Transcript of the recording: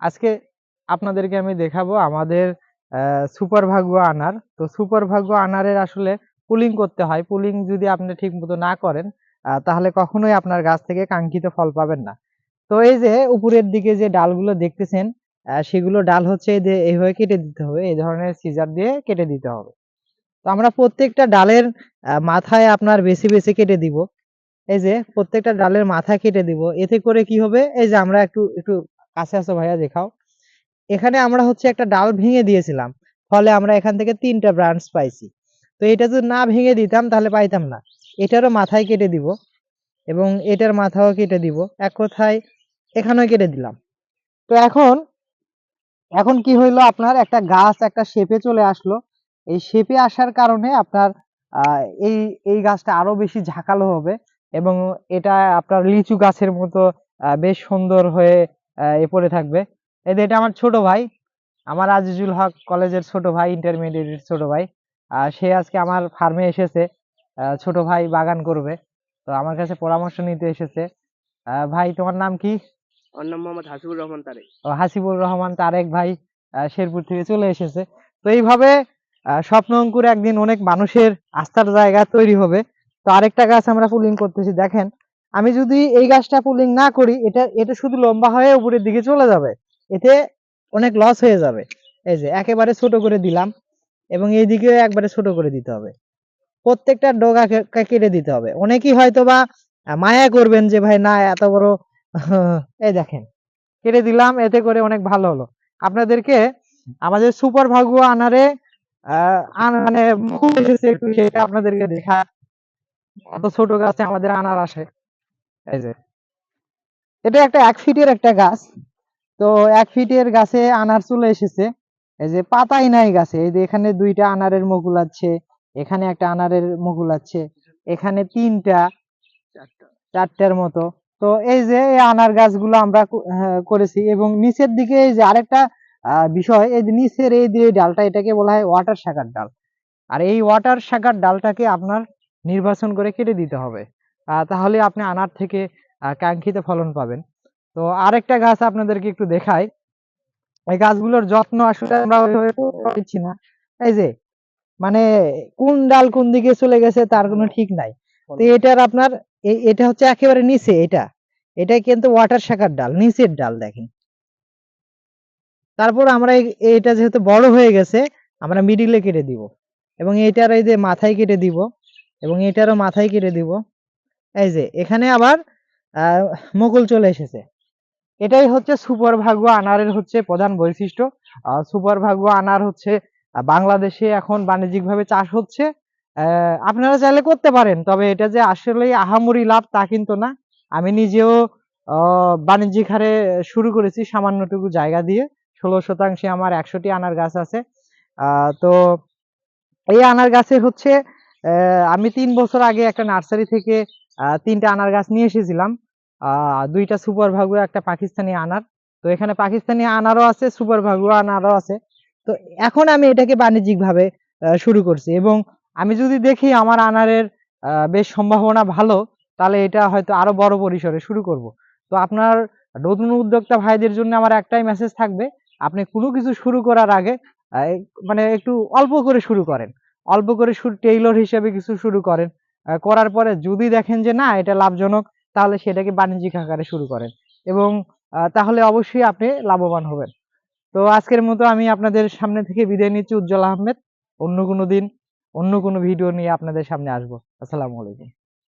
আজকে আপনাদেরকে আমি দেখাবো আমাদের সুপার ভাগ্য আনার। তো সুপার ভাগ্য আনারের আসলে পুলিং করতে হয়। পুলিং যদি আপনি ঠিক মতো না করেন তাহলে কখনোই আপনার গাছ থেকে কাঙ্ক্ষিত ফল পাবেন না। তো এই যে উপরের দিকে যে ডালগুলো দেখতেছেন সেগুলো ডাল হচ্ছে এইভাবে কেটে দিতে হবে। এই ধরনের সিজার দিয়ে কেটে দিতে হবে। তো আমরা প্রত্যেকটা ডালের মাথায় আপনার বেশি বেশি কেটে দিব। এই যে প্রত্যেকটা ডালের মাথা কেটে দিব। এতে করে কি হবে? এই যে আমরা একটু একটু কাছে আসো ভাইয়া, দেখাও। এখানে আমরা হচ্ছে একটা ডাল ভেঙে দিয়েছিলাম, ফলে আমরা এখান থেকে তিনটা ব্রাঞ্চ পাইছি। তো এটা যদি না ভেঙে দিতাম, তাহলে পাইতাম না। এটারও মাথায় কেটে দিব, এবং এটার মাথাও কেটে দিব, এক কথায় এখানেও কেটে দিলাম। তো এখন এখন কি হইল আপনার? একটা গাছ, একটা শেপে চলে আসলো। এই শেপে আসার কারণে আপনার এই এই গাছটা আরও বেশি ঝাঁকালো হবে, এবং এটা আপনার লিচু গাছের মতো বেশ সুন্দর হয়ে এ পড়ে থাকবে। এই যে এটা আমার ছোট ভাই আমার আজিজুল হক কলেজের ছোট ভাই ইন্টারমিডিয়েটের ছোট ভাই। সে আজকে আমার ফার্মে এসেছে। ছোট ভাই বাগান করবে। তো আমার কাছে পরামর্শ নিতে এসেছে। ভাই তোমার নাম কি? ওর নাম মোহাম্মদ হাসিবুর রহমান তারেক। ও হাসিবুর রহমান তারেক ভাই আহ, শেরপুর থেকে চলে এসেছে। তো এইভাবে স্বপ্ন অঙ্কুর একদিন অনেক মানুষের আস্থার জায়গা তৈরি হবে। তো আরেকটা গাছ আমরা পুলিং করতেছি দেখেন। আমি যদি এই গাছটা পুলিং না করি, এটা এটা শুধু লম্বা হয়ে উপরের দিকে চলে যাবে। এতে অনেক লস হয়ে যাবে। এই যে, একেবারে ছোট করে দিলাম এবং এই দিকেও একবারে ছোট করে দিতে হবে। প্রত্যেকটা ডগা কেটে দিতে হবে। অনেকেই হয়তো বা মায়া করবেন যে, ভাই, না, এত বড় এই দেখেন, কেটে দিলাম, এতে করে অনেক ভালো হলো। আপনাদেরকে আমাদের সুপার ভাগ্য আনারে মানে সেটা আপনাদেরকে দেখা অত ছোট গাছে আমাদের আনার আসে। এই যে। এটা একটা এক ফিটের একটা গাছ। তো এক ফিটের গাছে আনার চলে এসেছে। এই যে পাতাই নাই গাছে। এই যে এখানে দুইটা আনারের মুকুল আছে এখানে একটা আনারের মুকুল আছে এখানে তিনটা চারটা চারটার মতো। তো এই যে এই আনার গাছগুলো আমরা হ্যাঁ, করেছি এবং নিচের দিকে এই যে আরেকটা বিষয় এই যে নিচের এই যে ডালটা এটাকে বলা হয় ওয়াটার শাখার ডাল। আর এই ওয়াটার শাখার ডালটাকে আপনার নির্বাচন করে কেটে দিতে হবে। তাহলে আপনি আনার থেকে কাঙ্ক্ষিত ফলন পাবেন। তো আরেকটা গাছ আপনাদেরকে একটু দেখাই। এই গাছগুলোর যত্ন আসলে আমরা ওইভাবে না। এই যে মানে কোন ডাল কোন দিকে চলে গেছে তার কোনো ঠিক নাই। তো এটার আপনার এটা হচ্ছে একেবারে নিচে এটা। এটা কিন্তু ওয়াটার শাখার ডাল নিচের ডাল দেখেন। তারপর আমরা এটা যেহেতু বড় হয়ে গেছে আমরা মিডিলে কেটে দিব। এবং এটার এই যে মাথায় কেটে দিব এবং এটারও মাথায় কেটে দিব। এই যে, এখানে আবার মুকুল চলে এসেছে। এটাই হচ্ছে সুপার ভাগ্য আনারের হচ্ছে প্রধান বৈশিষ্ট্য। সুপার ভাগ্য আনার হচ্ছে বাংলাদেশে এখন বাণিজ্যিকভাবে চাষ হচ্ছে। আপনারা চাইলে করতে পারেন, তবে এটা যে আসলে আহামরি লাভ তা কিন্তু না। আমি নিজেও বাণিজ্যিক হারে শুরু করেছি সামান্যটুকু জায়গা দিয়ে। ষোলো শতাংশে আমার একশোটি আনার গাছ আছে। তো এই আনার গাছে হচ্ছে আমি তিন বছর আগে একটা নার্সারি থেকে তিনটা আনার গাছ নিয়ে এসেছিলাম। দুইটা সুপার ভাগু একটা পাকিস্তানি আনার। তো এখানে পাকিস্তানি আনারও আছে সুপার ভাগু আনারও আছে। তো এখন আমি এটাকে বাণিজ্যিক ভাবে আহ, শুরু করছি এবং আমি যদি দেখি আমার আনারের বেশ সম্ভাবনা ভালো তাহলে এটা হয়তো আরও বড় পরিসরে শুরু করব। তো আপনার নতুন উদ্যোক্তা ভাইদের জন্য আমার একটাই মেসেজ থাকবে আপনি কোনো কিছু শুরু করার আগে মানে একটু অল্প করে শুরু করেন। অল্প করে শুরু টেইলর হিসেবে কিছু শুরু করেন। করার পরে যদি দেখেন যে না, এটা লাভজনক, তাহলে সেটাকে বাণিজ্যিক আকারে শুরু করেন। এবং তাহলে অবশ্যই আপনি লাভবান হবেন। তো আজকের মতো আমি আপনাদের সামনে থেকে বিদায় নিচ্ছি, উজ্জ্বল আহমেদ। অন্য কোনো দিন, অন্য কোনো ভিডিও নিয়ে আপনাদের সামনে আসব। আসসালামু আলাইকুম।